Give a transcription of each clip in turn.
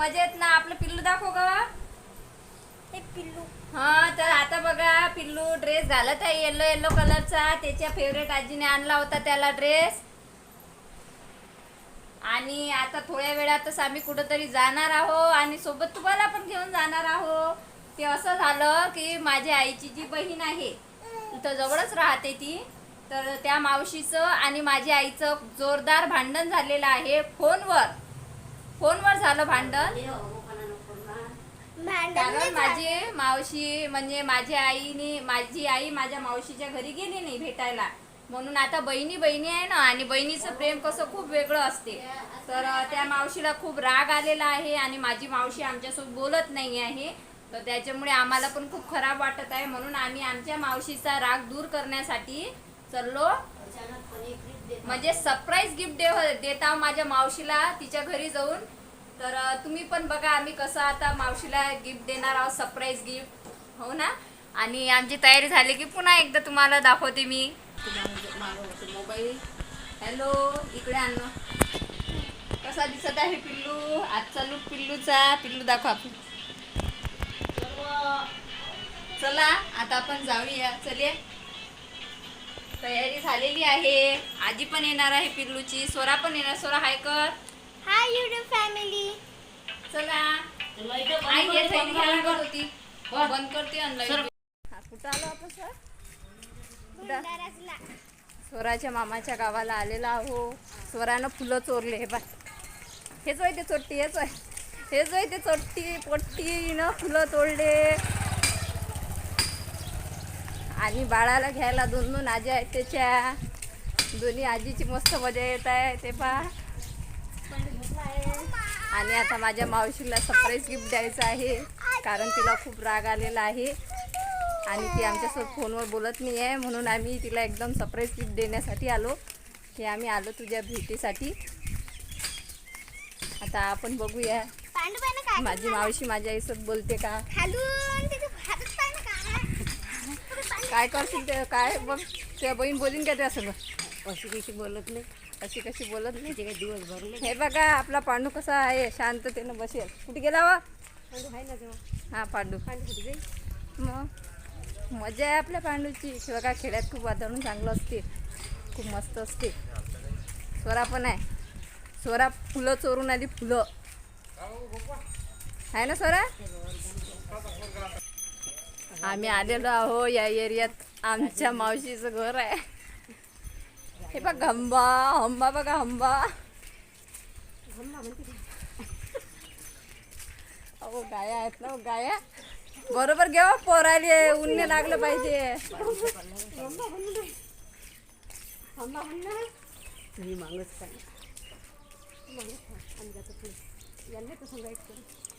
मजेत ना. आपलं पिल्लू दाखव ग. हे पिल्लू. हा तर आता बघा पिल्लू ड्रेस घालत आहे. येलो येलो कलरचा त्याच्या फेवरेट आजीने आणला होता त्याला ड्रेस आणि आता थोड्या वेळातच आम्ही कुठंतरी जाणार आहो आणि सोबत तुम्हाला पण घेऊन जाणार आहो ते असं झालं की माझ्या आईची जी बहीण आहे इथं जवळच राहते ती. तर त्या मावशीचं आणि माझ्या आईचं जोरदार भांडण झालेलं आहे फोनवर. फोनवर झालं भांडण. कारण नाही माझी मावशी म्हणजे माझ्या आईने माझी आई माझ्या मावशीच्या घरी गेली नाही भेटायला. म्हणून आता बहिणी बहिणी आहे ना आणि बहिणीचं प्रेम कसं खूप वेगळं असते. तर त्या मावशीला खूप राग आलेला आहे आणि माझी मावशी आमच्यासोबत बोलत नाही आहे. तर त्याच्यामुळे आम्हाला पण खूप खराब वाटत आहे. म्हणून आम्ही आमच्या मावशीचा राग दूर करण्यासाठी चाललो. म्हणजे सरप्राईज गिफ्ट दे देता माझ्या मावशीला तिच्या घरी जाऊन. तर तुम्ही पण बघा आम्ही कसं आता मावशीला गिफ्ट देणार आहोत सरप्राईज गिफ्ट हो ना? आणि आमची तयारी झाली की पुन्हा एकदा तुम्हाला दाखवते मी. मोबाईल म्हणजे हॅलो इकडे आण कसा दिसत आहे पिल्लू? आजचा लूक पिल्लूचा. पिल्लू दाखवा. आपण चला आता आपण जाऊया. चलिया तयारी झालेली आहे. आजी पण येणार आहे पिल्लूची सोरा पण येणार. सोरा हाय कर. हाय युट्यूब फॅमिली चला. आई ये थैली घ्यायला लागत होती. बंद करते ऑनलाईन कुठं आलो आपण सर? स्वराच्या मामाच्या गावाला आलेला आहो. स्वरानं फुलं चोरले हे बा हेच होय ते चोट्टी हेच होय. हेच होय ते चोट्टी पोट्टीनं फुलं तोडले. आणि बाळाला घ्यायला दोन दोन आजी आहेत त्याच्या. दोन्ही आजीची मस्त मजा येत आहे ते पहा. आणि आता माझ्या मावशीला सरप्राईज गिफ्ट द्यायचं आहे कारण तिला खूप राग आलेला आहे. आणि ती आमच्यासोबत फोनवर बोलत नाही आहे म्हणून आम्ही तिला एकदम सरप्राईज गिफ्ट देण्यासाठी आलो. की आम्ही आलो तुझ्या भेटीसाठी. आता आपण बघूया. माझी मावशी माझ्या आईसोबत बोलते का खालून त्याच्या हातात पाहिजे काय करशील ते काय बघ तुझ्या बहीण बोलीन का त्या सगळं अशी कशी बोलत नाही अशी कशी बोलत नाही ते दिवस भरले हे बघा आपला पांडू कसा आहे शांततेनं बसेल. कुठे गेला वा? पांडू आहे ना तेव्हा हा पांडू. पांडू कुठे जाईल मग मजा आहे आपल्या पांडूची. बघा खेड्यात खूप वातावरण चांगलं असते. खूप मस्त असते. स्वरा पण आहे. स्वरा फुलं चोरून आली फुलं. आहे ना स्वरा आम्ही आलेलो आहो या एरियात. आमच्या मावशीचं घर आहे. हे बघ हंबा हंबा बघा हंबा. अहो गाया आहेत ना गाया. बरोबर घेऊ पोराले उन्हे लागलं पाहिजे. तुम्ही मागच काय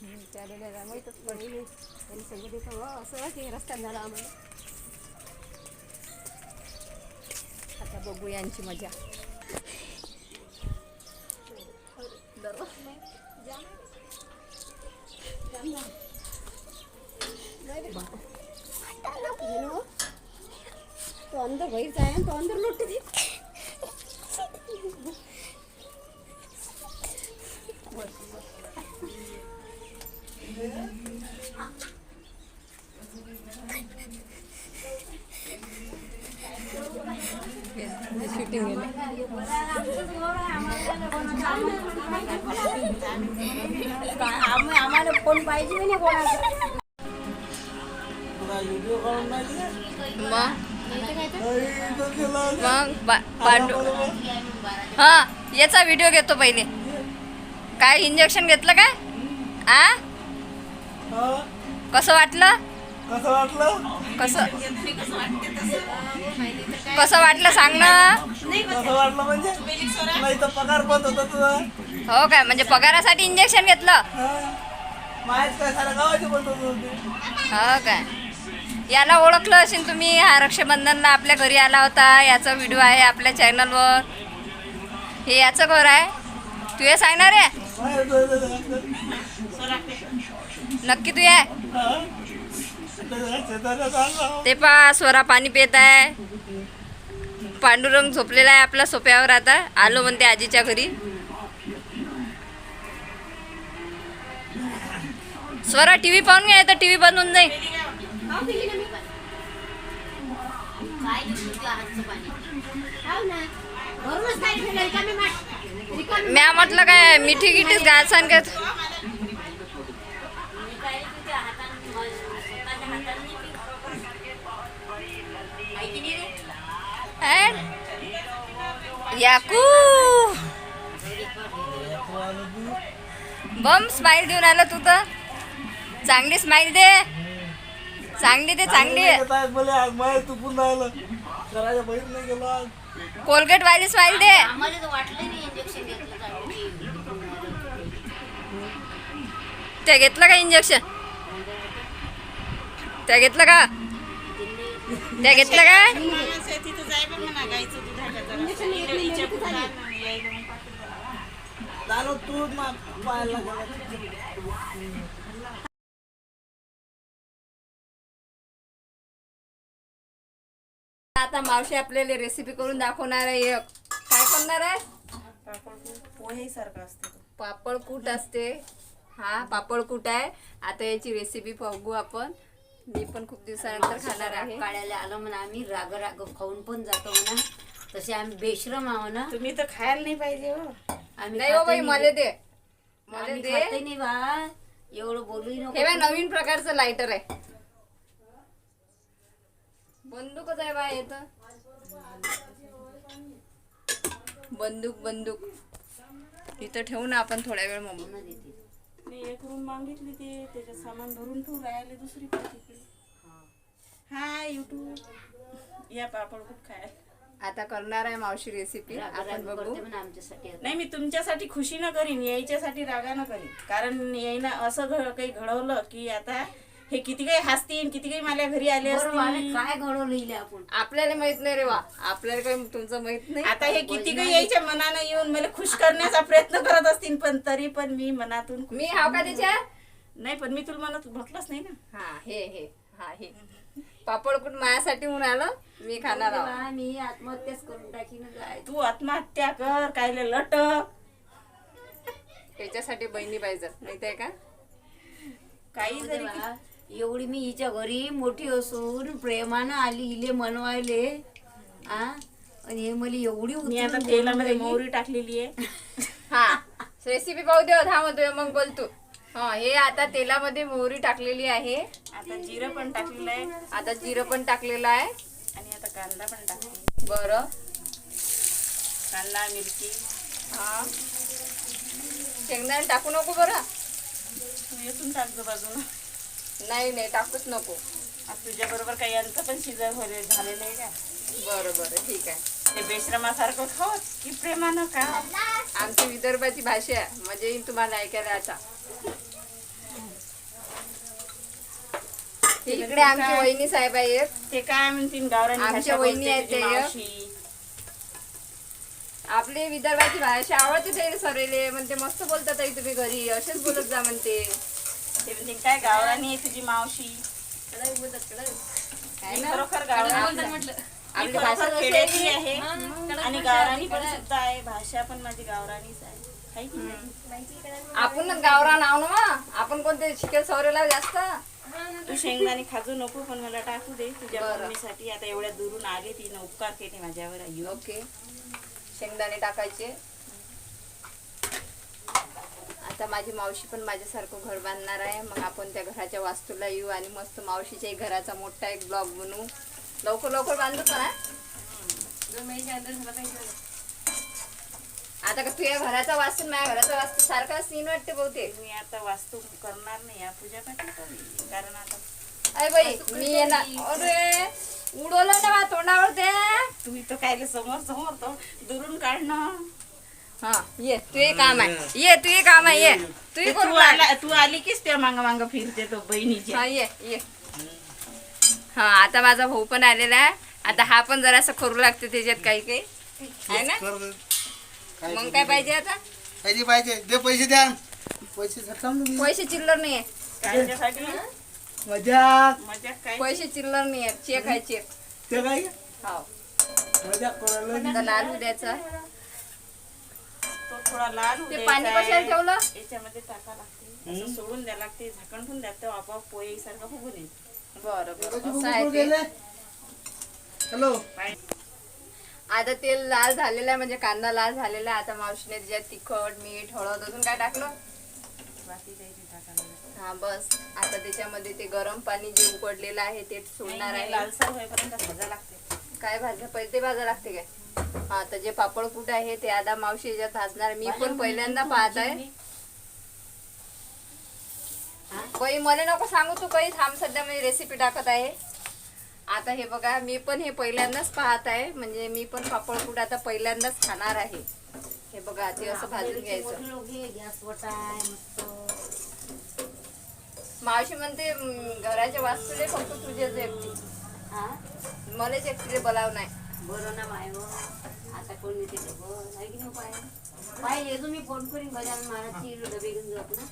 यांना तर सांगायचं हम्म, त्याला माहीतच पडेल त्यांनी सगळं देतो हो, असं की रस्त्यात झाला आम्हाला आता बघू यांची मजा तो अंदर बाहेर जाय तो अंदर लुटते आम्हाला फोन पाहिजे नाही कोणाचा मग? मग पांडू हा याचा व्हिडिओ घेतो पहिले काय इंजेक्शन घेतलं काय आ कसं वाटलं कसं वाटलं कसं कसं वाटलं सांग ना वाटलं म्हणजे नाही तर पगार बंद होता तुझा. हो काय म्हणजे पगारासाठी इंजेक्शन घेतलं? हा? माहीत काय गावाचे हो याला ओळखलं असेल तुम्ही हा रक्षाबंधनला आपल्या घरी आला होता याचा व्हिडिओ आहे आपल्या चॅनलवर हे याचं घर आहे. तू हे सांगणार आहे. नक्की तू आहे हा? ते पा स्वरा पाणी पित आहे. पांडुरंग झोपलेला आहे आपला सोप्यावर आता. आलो म्हणते आजीच्या घरी. स्वरा टीव्ही पाहून घ्या तर टीव्ही बंद होऊन जाईल. म्या म्हटलं काय मिठी गिठीच घालसान काय ऍड. याकू बम स्माइल देऊन आला तू तर. चांगली स्माइल दे. चांगली दे चांगली तू पुन्हा आलं नाही गेलो आज. कोलगेट वाली स्माइल दे. आम्हाला तर वाटलं नाही इंजेक्शन घेतलं चालू त्या घेतलं का इंजेक्शन त्या घेतलं का? त्या घेतलं काय? आता मावशी आपल्याला रेसिपी करून दाखवणार आहे. एक. काय करणार आहे? पोहे सारखं असते पापड कूट असते. हा पापड कूट आहे. आता याची रेसिपी बघू आपण. मी पण खूप दिवसानंतर खाणार आहे. काढायला आलो म्हणा आम्ही राग राग खाऊन पण जातो म्हणा. तसे आम्ही बेश्रम आहो ना. तुम्ही तर खायला नाही पाहिजे हो. आम्ही नाही हो खातही बाई मला दे. आम्ही मला दे. खातही नाही बा. एवढं बोलूही हे नको नवीन प्रकारचं लायटर आहे. बंदूकच आहे बा येत बंदूक बंदूक. इथं ठेवू ना आपण थोड्या वेळ देते. मी एक रूम मागितली ते त्याच्यात सामान भरून ठेवून राहिले दुसरी तिकडे. हाय युट्यूब या पापड खूप खायला? आता करणार आहे मावशी रेसिपी राग आपण राग बघू. आमच्यासाठी आता. नाही मी तुमच्यासाठी खुशीनं करीन यायच्यासाठी रागानं करीन. कारण यायनं असं घ काही घडवलं की आता हे किती काही हसतील किती काही माझ्या घरी आले असतील. काय घडवलं लिहिले आपण? आपल्याला माहीत नाही रे वा. आपल्याला काही तुमचं माहीत नाही. आता हे किती काही यायच्या मनानं येऊन मला खुश करण्याचा प्रयत्न करत असतील पण तरी पण मी मनातून मी हाव का त्याच्या? नाही पण मी तुला म्हणत म्हटलंच नाही ना. हा हे हे हा हे. पापड कुठ माझ्यासाठी म्हणून आलं? मी खाणार आहो. तेव्हा मी आत्महत्याच करून टाकीन काय तू आत्महत्या कर कायले लटक त्याच्यासाठी बहिणी पाहिजे माहितीये का? काही जरी एवढी मी हिच्या घरी मोठी असून प्रेमानं आली हिले मनवायले. आ? आणि हे मला एवढी मी आता उचलून तेलामध्ये मोहरी टाकलेली आहे. हा. रेसिपी पाहू दे हा म्हणतोय मग बोल तू हा हे आता तेलामध्ये मोहरी टाकलेली आहे. आता जिरं पण टाकलेलं आहे. आता जिरं पण टाकलेलं आहे. आणि आता कांदा पण टाकले बरं. कांदा मिरची. हा. शेंगदाणे टाकू नको बरं. तू येथून टाकजो बाजूनं. नाही नाही टाकूच नको. तुझ्या बरोबर काही यांचं पण शिजर झालेलं आहे का? बरं बरं ठीक आहे. ते बेश्रमासारखं खावत की प्रेमानं का? आमची विदर्भाची भाषा आहे. मजा येईल तुम्हाला ऐकायला आता. इकडे आमची वहिनी साहेब आहे एक ते काय म्हणतील? गावरानी आमच्या वहिनी आहेत ते. एक. आपली विदर्भाची भाषा आवडते ते सरेले. म्हणते मस्त बोलतात ताई तुम्ही घरी. असेच बोलत जा म्हणते. ते काय गावरानी आहे तुझी मावशी? मी? खरोखर गावरानी आपली भाषा कशी खेड्याची आहे? आहे. आणि गावरानी पण सुद्धा आहे. भाषा पण माझी गावरानीच आहे. आहे की नाही? आपणच गावरा नाव ना मग. आपण कोणते शिकेल सवरेला जास्त? तू शेंगदाणे खाजू नको पण मला टाकू दे. तुझ्या बरं. मम्मीसाठी आता एवढ्या दुरून आले तिनं उपकार केले माझ्यावर आई. ओके. शेंगदाणे टाकायचे. आता माझी मावशी पण माझ्यासारखं घर बांधणार आहे. मग आपण त्या घराच्या वास्तूला येऊ आणि मस्त मावशीच्या घराचा मोठा एक ब्लॉग बनवू. लवकर लवकर बांधू का? आता का तुझ्या घराचा वास्तू माझ्या घराचा वास्तू सारखा सीन वाटते बहुतेक. मी आता वास्तू करणार नाही या पूजा. कारण आता अय बाई मी येणार. अरे उडवलं ना तोंडावर ते तुम्ही तर काय समोर समोर तो दुरून काढणं. हा ये तुझे काम आहे. ये तुझे काम आहे ये. ते करू तू. आला तू आली कीच त्या मांग मांग फिरते तो बहिणीच्या हा ये ये. हा आता माझा भाऊ पण आलेला आहे. आता हा पण जरासं करू लागते त्याच्यात काही काही. आहे ना? कर दे. काय मग काय पाहिजे आता? पाहिजे पाहिजे. दे पैसे द्या. पैसे दे. पैसे चिल्लर मजा काय पैसे चिल्लर नाहीये. चेक आहे चेक. ते काय? हो. मजाक करायला आता लाल तो थोडा लाल ते पाणी. कशाला ठेवलं? याच्यामध्ये टाका लागते. असं सोडून द्यावं लागते झाकण ठेवून द्या तेव्हा आपोआप पोहे सारखं फुगून येईल. बरं बरं. असं आहे ते. हॅलो. आता तेल लाल झालेलं आहे म्हणजे कांदा लाल झालेला आहे. आता मावशीने त्याच्यात तिखट मीठ हळद अजून काय टाकलं? टाकायला हा बस. आता त्याच्यामध्ये ते गरम पाणी जे उकडलेलं आहे ते सोडणार नाही, आहे. लालसर होईपर्यंत भाजा लागते. काय भाजा? पहिले ते भाजा लागते काय? हा तर जे पापड कूट आहे ते आता मावशी याच्यात भाजणार. मी पण पहिल्यांदा पाहत आहे. काही मला नको सांगू तू काही थांब सध्या मी रेसिपी टाकत आहे. आता हे बघा मी पण हे पहिल्यांदाच पाहत आहे. म्हणजे मी पण पापड कूट आता पहिल्यांदाच खाणार आहे. हे बघा ते असं भाजून घ्यायचं. हे मावशी म्हणते "हम्म, घराच्या वास्तूले फक्त तुझेच एकटी. हा? मलाच एकटीले बोलाव नाही. बरं ना माय हो. आता कोण येते बरं आहे की नाही पाय पाय येतो मी फोन करीन गजानन महाराजची डबे घेऊन जाऊ ना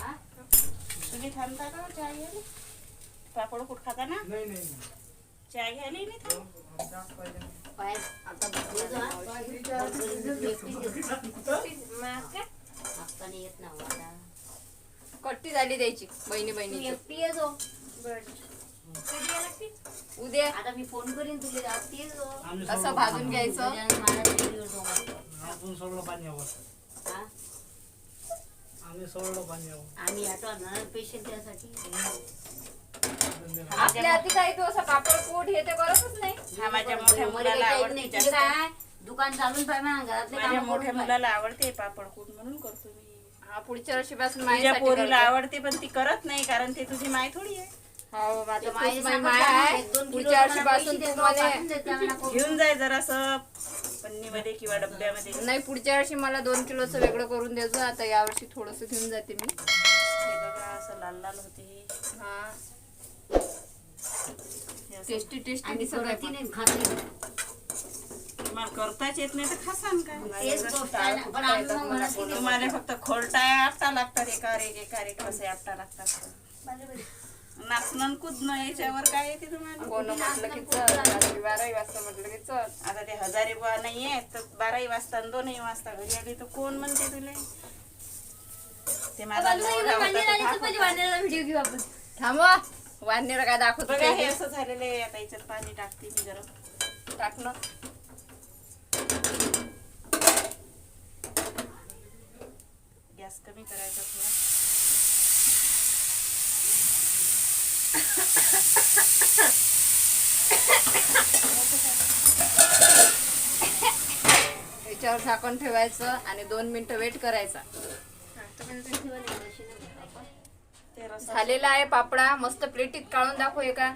हा? तुम्ही थांबता का चहा घ्यायला? पापड कुठ खाता ना? नाही नाही चहा घ्यायला नाही थांब पाय आता हा. एकटीच येतो. ना हो कट्टी झाली द्यायची बहिणी बहिणी एकटी येतो उद्या. आता मी फोन करीन तुला भाजून घ्यायचं? सोडलं हा? आम्ही सोडलं पाण्यावर आम्ही पेशंट त्यासाठी. आपल्या हाती काही तो असं पापड पोट हे ते करतच नाही. हा माझ्या मोठ्या मला मुलाला आवडते दुकान चालून पाहिजे ना घरातले माझ्या मोठ्या मुलाला आवडते पापड कूट म्हणून करतो मी. हा पुढच्या वर्षीपासून माझ्यासाठी पोरीला. आवडते पण ती करत नाही कारण ते तुझी माय थोडी आहे. हो माझे माय आहे. पुढच्या वर्षीपासून. घेऊन जाय जरासं पन्नीमध्ये किंवा डब्यामध्ये. नाही पुढच्या वर्षी मला दोन किलोचं वेगळं करून द्यायचं आता यावर्षी थोडस घेऊन जाते मी. हे बघा असं लाल लाल होते हा. हे. असं. टेस्टी टेस्टी तुम्हाला करताच येत नाही तर खासान काय. तुम्हाला फक्त खोलटा आपटा लागतात एका एक एका एक कसे आपटा लागतात. नाचणं कुदणं याच्यावर काय येते तुम्हाला कोण म्हटलं की चल रात्री बाराही वाजता म्हटलं की चल. आता ते हजारी बुवा नाहीये तर बाराही वाजता आणि दोनही वाजता घरी आली तर कोण म्हणते तुला? ते माझा नवरा होता तो भाग होता. थांबवा वाढणीला काय दाखवतो बघा हे ते असं झालेलं आहे आता याच्यात पाणी टाकते मी गरम. टाकणं गॅस कमी करायचा थोडा. याच्यावर झाकण ठेवायचं आणि दोन मिनिटं वेट करायचा. झालेला आहे पापडा मस्त प्लेटीत काढून दाखव एका.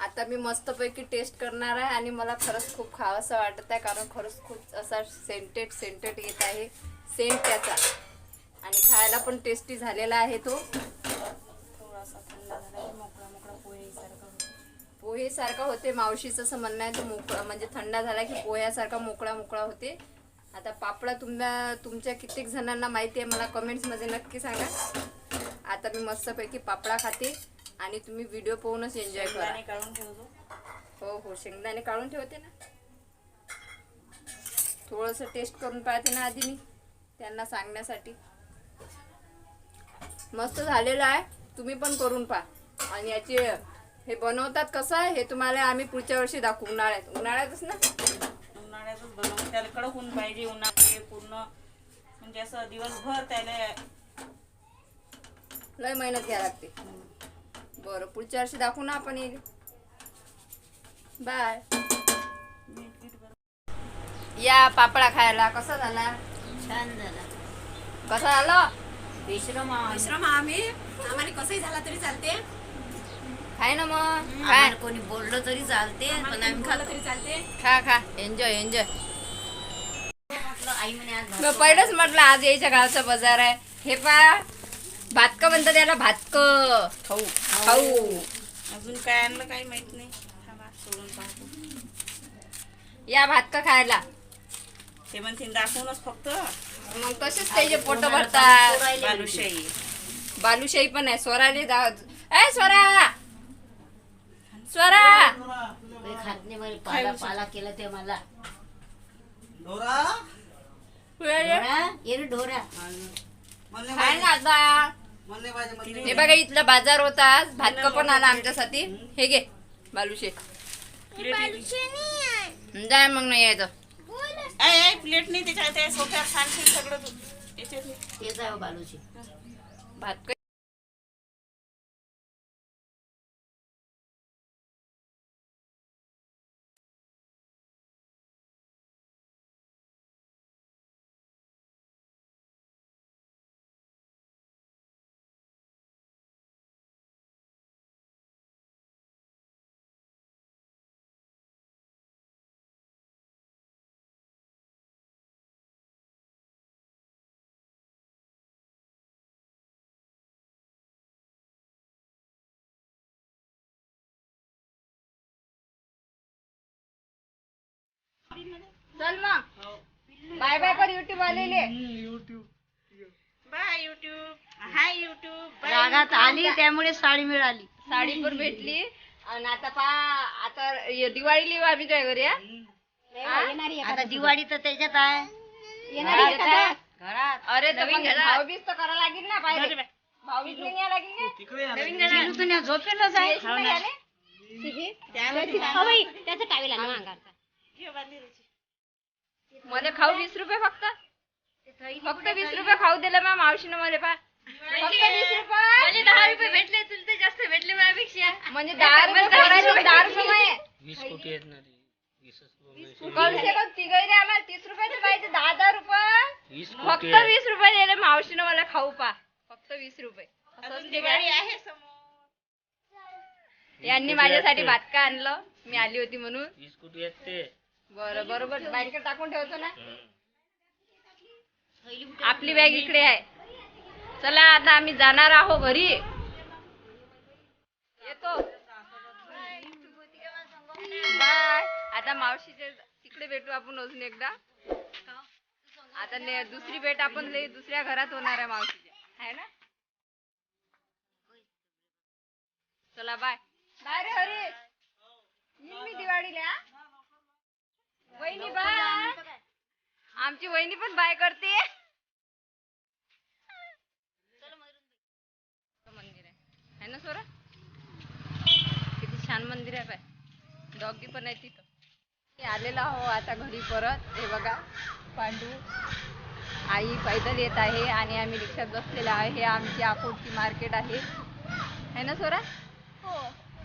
आता मी मस्तपैकी टेस्ट करणार आहे आणि मला खरंच खूप खावंसं वाटत आहे कारण खरंच खूप असा सेंटेड सेंटेड येत आहे. सेंट त्याचा. आणि खायला पण टेस्टी झालेला आहे तो. थोडासा थंड झाला की मोकळा मोकळा पोहेसारखा होतो पोहेसारखा होते मावशीचं असं म्हणणं आहे तो मोकळा म्हणजे थंड झाला की पोह्यासारखा मोकळा मोकळा होते. आता पापडा तुमच्या तुमच्या कित्येक जणांना माहिती आहे मला कमेंट्समध्ये नक्की सांगा. आता मी मस्तपैकी पापडा खाते आणि तुम्ही व्हिडिओ पाहूनच एन्जॉय करा. काढून ठेवतो. हो हो शेंगदाणे काढून ठेवते ना. थोडंसं टेस्ट करून पाहते ना आधी मी त्यांना सांगण्यासाठी. मस्त झालेलं आहे. तुम्ही पण करून पहा. आणि याचे हे बनवतात कसं आहे हे तुम्हाला आम्ही पुढच्या वर्षी दाखवू. उन्हाळ्यात. उन्हाळ्यातच ना? उन्हाळ्यातच बनवून त्याला कडक ऊन पाहिजे उन्हाळे पूर्ण म्हणजे असं दिवसभर त्याला लय मेहनत घ्यावी लागते. बरं पुढच्या वर्षी दाखवू ना आपण हे. बाय या पापडा खायला कसा झाला? छान झाला. कसा झाला? बेश्रम आवाज. मिश्रम आम्ही आम्हाला कसंही झाला तरी चालते. खाय ना मग. काय आम्हाला कोणी बोललं तरी चालते पण आम्ही खातो. तरी चालते. खा खा. एन्जॉय एन्जॉय म्हटलं आई म्हणे आज मी पहिलंच म्हटलं आज यायच्या गावचा बाजार आहे. हे पा भातक म्हणतात त्याला भातक खाऊ. खाऊ. अजून काय आणलं काही माहीत नाही. थांबा सोडून पाहतो. या भातक खायला. ते म्हणते दाखवूनच फक्त. मग तसेच त्याचे पोट भरतात. बालुशाही. बालुशाही पण आहे. स्वराले दा ए स्वरा! स्वरा! मला पाला पाला केला ते मला. ढोरा? ये ढोरा. काय ना आता. हे बघा इथला बाजार होता आज. भातक पण आला आमच्यासाठी. हे घे बालुशे जाय मग नाही यायचं. प्लेट नाही त्याच्यात. त्या सोफ्यावर सांडशील सगळं तू. याच्यात नाही. तेच आहे चल मग. बाय बाय कर युट्यूब आलेले bye YouTube hi YouTube bye रागात आली त्यामुळे साडी मिळाली. साडी पण भेटली. आणि आता पा आता य- दिवाळीला आम्ही तुझ्या घरी हा? आता दिवाळी तर त्याच्यात आहे. घरात. घरात. अरे तर मग भाऊबीज तर करा लागेल ना पाहिजे. भाऊबीज नाही यायला लागेल. चिरू झोपेलच आहे. येशील ना. याले? घे बांधली त्याची. मला खाऊ वीस रुपये फक्त. फक्त वीस रुपये खाऊ दिलं मॅम मावशीनं मला पा. फक्त वीस रुपये. म्हणजे दहा रुपये भेटले तुला ते जास्त भेटले माझ्यापेक्षा. म्हणजे दहा रुपये करायचे, दहा रुपये माये. कम से कम तिघही रे आम्हाला. तीस रुपयाचे पाहिजे. दहा दहा रुपये. फक्त वीस रुपये दिले मावशीनं मला खाऊ पा. फक्त वीस रुपये. असंच? आहे यांनी माझ्यासाठी भात का आणलं. मी आली होती म्हणून. बरं बरोबर. बँकेत टाकून ठेवतो ना. आपली बॅग इकडे आहे. चला आता आम्ही जाणार आहो घरी. येतो. बाय. आता मावशीचे तिकडे भेटू आपण अजून एकदा. आता ने- दुसरी भेट आपण लई दुसऱ्या घरात होणार आहे मावशीच्या आहे ना? चला बाय. बाय रे हरी मी दिवाळीला? वहिनी बाय आमची वहिनी पण बाय करते. मंदिर आहे. है ना सोरा? किती छान मंदिर आहे बाय. डॉगी पण आहे तिथं. मी आलेला हो आता घरी परत. हे बघा पांडू. आई पैदल येत आहे आणि आम्ही रिक्षात बसलेला आहे. हे आमची अकोटची मार्केट आहे. है ना सोरा? हो.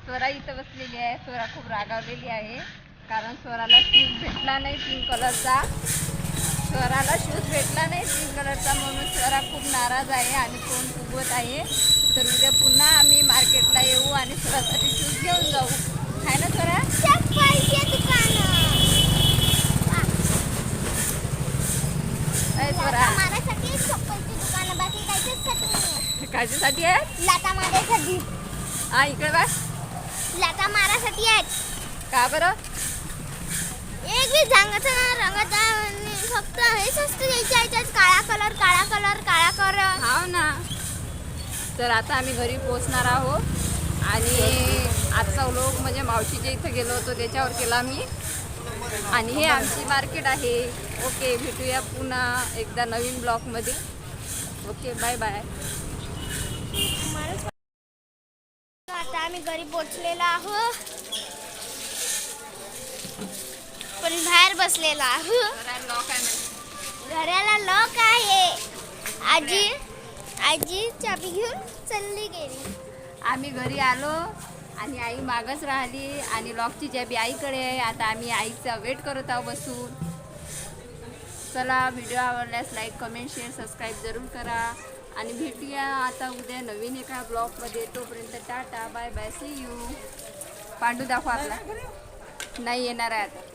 स्वरा इथं बसलेली आहे. स्वरा खूप रागावलेली आहे. कारण स्वराला शूज भेटला नाही पिंक कलरचा स्वराला शूज भेटला नाही पिंक कलरचा म्हणून स्वरा खूप नाराज आहे आणि तोंड फुगवत आहे. तर उद्या पुन्हा आम्ही मार्केटला येऊ आणि स्वरासाठी शूज घेऊन जाऊ. आहे ना स्वरा? कायच्यासाठी आहे? लाता मारायसाठी. हा इकडे बा लाता मारायसाठी आहेत. का बरं? एक बी ना रंगाचा फक्त हेच असतं याच्या याच्यात काळा कलर काळा कलर काळा कलर हाव ना तर आता आम्ही घरी पोचणार आहोत. आणि आजचा लोक म्हणजे मावशीच्या इथं गेलो होतो त्याच्यावर केला मी. आणि हे आमची मार्केट आहे. ओके भेटूया पुन्हा एकदा नवीन ब्लॉकमध्ये ओके बाय बाय आता आम्ही घरी पोचलेलो आहोत. पण बाहेर बसलेला. लॉक आहे घराला लॉक आहे. आजी आजी चाबी घेऊन चालली गेली. आम्ही घरी आलो आणि आई मागच राहिली आणि लॉकची चाबी आईकडे आहे. आता आम्ही आईचा वेट करत आहोत बसून. चला व्हिडिओ आवडल्यास लाईक कमेंट शेअर सबस्क्राईब जरूर करा. आणि भेटूया आता उद्या नवीन एका ब्लॉगमध्ये तोपर्यंत tata bye bye see you Pandu दाखवा आपला. नाही येणार आहे आता.